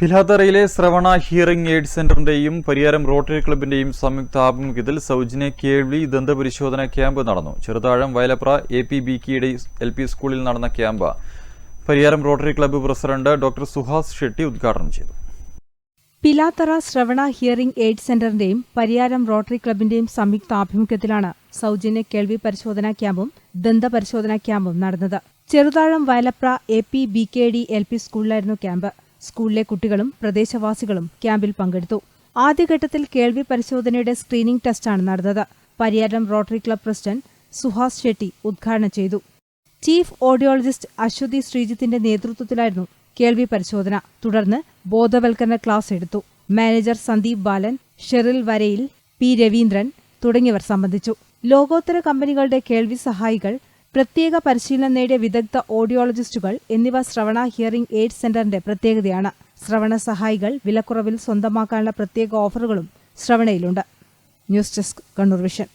പിലാത്തറയിലെ ശ്രവണ hearing aid സെന്ററിന്റെയും Pariyaram Rotary ക്ലബിന്റെയും സംയുക്ത ആഭിമുഖ്യത്തിൽ സൗജന്യ കേൾവി ദന്തപരിശോധന ക്യാമ്പ് നടന്നു. Cheruthazham Vayalapra A P B കിയുടെ L P സ്കൂളിൽ നടന്ന camp Pariyaram Rotary club president doctor Suhas Shetty ഉദ്ഘാടനം ചെയ്തു. പിലാത്തറ ശ്രവണ ഹിയറിംഗ് എയ്ഡ് സെന്ററിന്റെയും പരിയാരം റോട്ടറി ക്ലബിന്റെയും സംയുക്ത ആഭിമുഖ്യത്തിലാണ് സൗജന്യ കേൾവി പരിശോധനാ ക്യാമ്പും ദന്തപരിശോധനാ ക്യാമ്പും നടന്നത്. Cheruthazham Vayalapra A P B K D L P സ്കൂളിലായിരുന്നു ക്യാമ്പ്. സ്കൂളിലെ കുട്ടികളും പ്രദേശവാസികളും ക്യാമ്പിൽ പങ്കെടുത്തു. ആദ്യഘട്ടത്തിൽ കേൾവി പരിശോധനയുടെ സ്ക്രീനിംഗ് ടെസ്റ്റാണ് നടന്നത്. Pariyaram Rotary club president Suhas Shetty ഉദ്ഘാടനം ചെയ്തു. ചീഫ് ഓഡിയോളജിസ്റ്റ് അശ്വതി ശ്രീജിത്തിന്റെ നേതൃത്വത്തിലായിരുന്നു കേൾവി പരിശോധന. തുടർന്ന് ബോധവൽക്കരണ ക്ലാസ് എടുത്തു. മാനേജർ സന്ദീപ് ബാലൻ ഷെറിൽ വരയിൽ പി രവീന്ദ്രൻ തുടങ്ങിയവർ സംബന്ധിച്ചു. ലോകോത്തര കമ്പനികളുടെ കേൾവി സഹായികൾ പ്രത്യേക പരിശീലനം നേടിയ വിദഗ്ധ ഓഡിയോളജിസ്റ്റുകൾ എന്നിവ ശ്രവണ ഹിയറിംഗ് എയ്ഡ് സെന്ററിന്റെ പ്രത്യേകതയാണ്. ശ്രവണ സഹായികൾ വിലക്കുറവിൽ സ്വന്തമാക്കാനുള്ള പ്രത്യേക ഓഫറുകളും ശ്രവണയിലുണ്ട്. News desk Kannur vision.